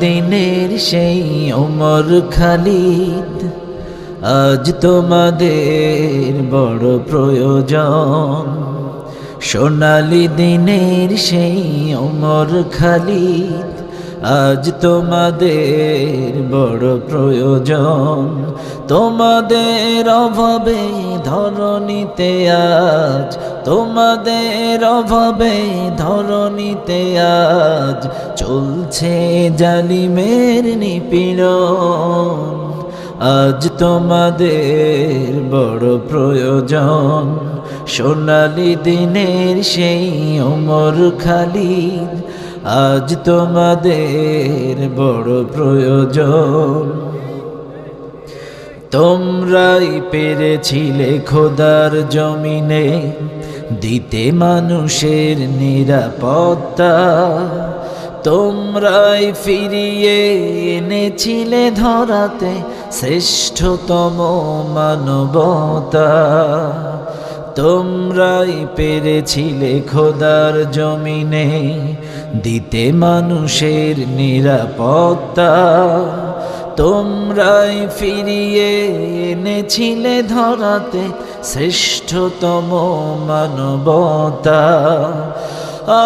দিনের সেই ওমর খালিদ আজ তোমাদের বড় প্রয়োজন। সোনালি দিনের সেই ওমর খালিদ আজ তোমাদের বড় প্রয়োজন। তোমাদের অভাবে ধরণীতে আজ, তোমাদের অভাবে ধরণীতে আজ চলছে জালিমের নিপীড়ন। আজ তোমাদের বড় প্রয়োজন। সোনালি দিনের সেই ওমর খালিদ, আজ তোমাদের বড় প্রয়োজন। তোমরাই পেরেছিলে খোদার জমিনে, দিতে মানুষের নিরাপত্তা। তোমরাই ফিরিয়ে এনেছিলে ধরাতে শ্রেষ্ঠতম মানবতা। তোমরাই পেরেছিলে খোদার জমিনে, দিতে মানুষের নিরাপত্তা। তোমরাই ফিরিয়ে এনেছিলে ধরাতে শ্রেষ্ঠতম মানবতা।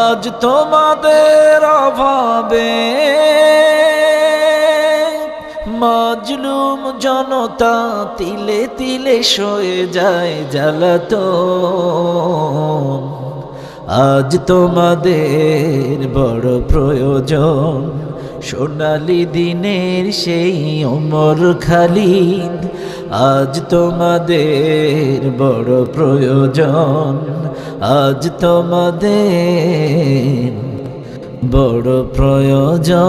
আজ তোমাদের অভাবে মাজলুম জনতা তিলে তিলে সয়ে যায় জ্বালাতো আজ তোমাদের বড় প্রয়োজন, সোনালি দিনের সেই ওমর খালিদ। আজ তোমাদের বড় প্রয়োজন, আজ তোমাদের বড় প্রয়োজন।